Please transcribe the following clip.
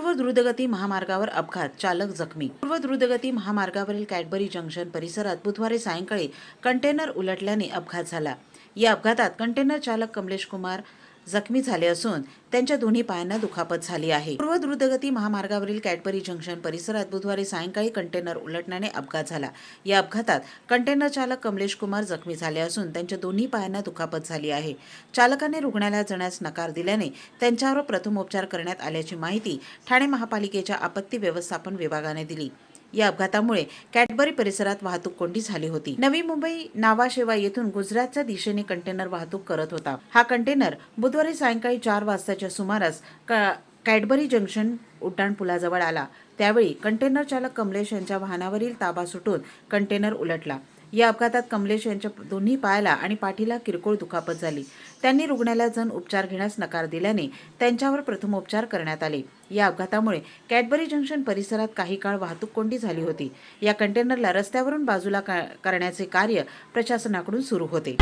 पूर्व द्रुतगती महामार्गावर अपघात चालक जखमी. पूर्व द्रुतगती महामार्गावरील कॅडबरी जंक्शन परिसरात बुधवारी सायंकाळी कंटेनर उलटल्याने अपघात झाला. या अपघातात कंटेनर चालक कमलेश कुमार जखमी झाले असून त्यांच्या दोन्ही पायांना दुखापत झाली आहे. पूर्व द्रुतगती महामार्गावरील कॅडबरी जंक्शन परिसरात बुधवारी सायंकाळी कंटेनर उलटण्याने अपघात झाला. या अपघातात कंटेनर चालक कमलेश कुमार जखमी झाले असून त्यांच्या दोन्ही पायांना दुखापत झाली आहे. चालकाने रुग्णालयात जाण्यास नकार दिल्याने त्यांच्यावर प्रथमोपचार करण्यात आल्याची माहिती ठाणे महापालिकेच्या आपत्ती व्यवस्थापन विभागाने दिली. या अपघातामुळे कॅडबरी परिसरात वाहतूक कोंडी झाली होती. नवी मुंबई नावाशेवा येथून गुजरातच्या दिशेने कंटेनर वाहतूक करत होता. हा कंटेनर बुधवारी सायंकाळी चार वाजताच्या सुमारास क- कॅडबरी जंक्शन उड्डाणपुलाजवळ आला. त्यावेळी कंटेनर चालक कमलेश यांच्या वाहनावरील ताबा सुटून कंटेनर उलटला. या अपघातात कमलेश यांच्या दोन्ही पायाला आणि पाठीला किरकोळ दुखापत झाली. त्यांनी रुग्णालयात जाऊन उपचार घेण्यास नकार दिल्याने त्यांच्यावर प्रथमोपचार करण्यात आले. या अपघातामुळे कॅडबरी जंक्शन परिसरात काही काळ वाहतूक कोंडी झाली होती. या कंटेनरला रस्त्यावरून बाजूला का- करण्याचे कार्य प्रशासनाकडून सुरू होते.